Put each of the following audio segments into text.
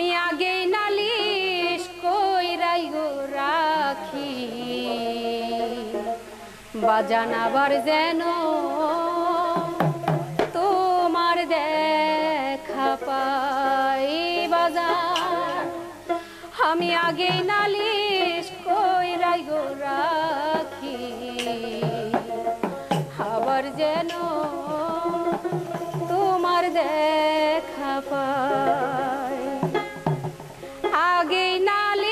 আমি আগে নালিশ কইরাই গো রাখি। বাজান আবার যেন তোমার দেখা পাই। বাজান, আমি আগে নালিশ কইরাই গো রাখি। আবার যেন তোমার দেখা পাই। লাগে নালে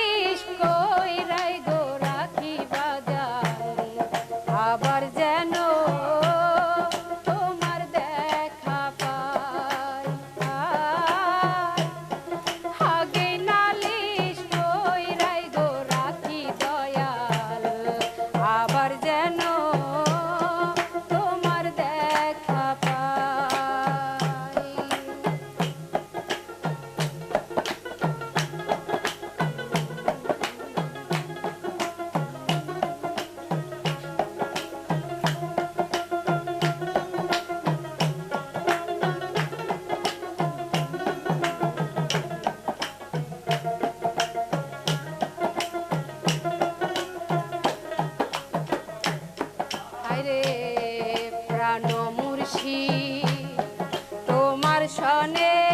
রে প্রাণ মুর্শি তোমার সনে